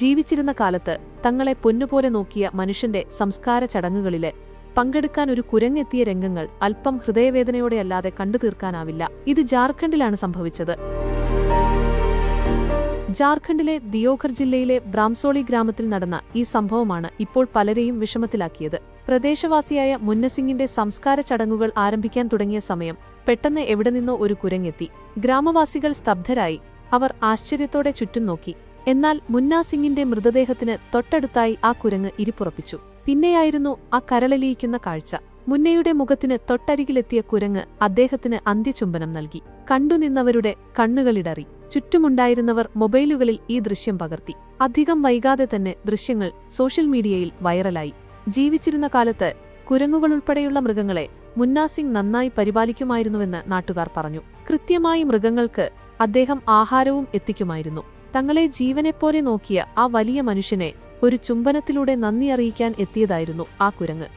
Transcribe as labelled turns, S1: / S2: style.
S1: ജീവിച്ചിരുന്ന കാലത്ത് തങ്ങളെ പൊന്നുപോലെ നോക്കിയ മനുഷ്യന്റെ സംസ്കാര ചടങ്ങുകളിലെ പങ്കെടുക്കാൻ ഒരു കുരങ്ങെത്തിയ രംഗങ്ങൾ അല്പം ഹൃദയവേദനയോടെയല്ലാതെ കണ്ടു തീർക്കാനാവില്ല ഇത് ജാർഖണ്ഡിലാണ് സംഭവിച്ചത്. ജാർഖണ്ഡിലെ ദിയോഘർ ജില്ലയിലെ ബ്രാംസോളി ഗ്രാമത്തിൽ നടന്ന ഈ സംഭവമാണ് ഇപ്പോൾ പലരെയും വിഷമത്തിലാക്കിയത്. പ്രദേശവാസിയായ മുന്നസിംഗിന്റെ സംസ്കാര ചടങ്ങുകൾ ആരംഭിക്കാൻ തുടങ്ങിയ സമയം പെട്ടെന്ന് എവിടെ നിന്നോ ഒരു കുരങ്ങെത്തി. ഗ്രാമവാസികൾ സ്തബ്ധരായി. അവർ ആശ്ചര്യത്തോടെ ചുറ്റും നോക്കി. എന്നാൽ മുന്നാ സിംഗിന്റെ മൃതദേഹത്തിന് തൊട്ടടുത്തായി ആ കുരങ്ങ് ഇരിപ്പുറപ്പിച്ചു. പിന്നെയായിരുന്നു ആ കരളലിയിക്കുന്ന കാഴ്ച. മുന്നയുടെ മുഖത്തിന് തൊട്ടരികിലെത്തിയ കുരങ്ങ് അദ്ദേഹത്തിന് അന്ത്യചുംബനം നൽകി. കണ്ടുനിന്നവരുടെ കണ്ണുകളിടറി. ചുറ്റുമുണ്ടായിരുന്നവർ മൊബൈലുകളിൽ ഈ ദൃശ്യം പകർത്തി. അധികം വൈകാതെ തന്നെ ദൃശ്യങ്ങൾ സോഷ്യൽ മീഡിയയിൽ വൈറലായി. ജീവിച്ചിരുന്ന കാലത്ത് കുരങ്ങുകളുൾപ്പെടെയുള്ള മൃഗങ്ങളെ മുന്നാസിംഗ് നന്നായി പരിപാലിക്കുമായിരുന്നുവെന്ന് നാട്ടുകാർ പറഞ്ഞു. കൃത്യമായി മൃഗങ്ങൾക്ക് അദ്ദേഹം ആഹാരവും എത്തിക്കുമായിരുന്നു. തങ്ങളെ ജീവനെപ്പോലെ നോക്കിയ ആ വലിയ മനുഷ്യനെ ഒരു ചുംബനത്തിലൂടെ നന്ദി അറിയിക്കാൻ എത്തിയതായിരുന്നു ആ കുരങ്ങ്.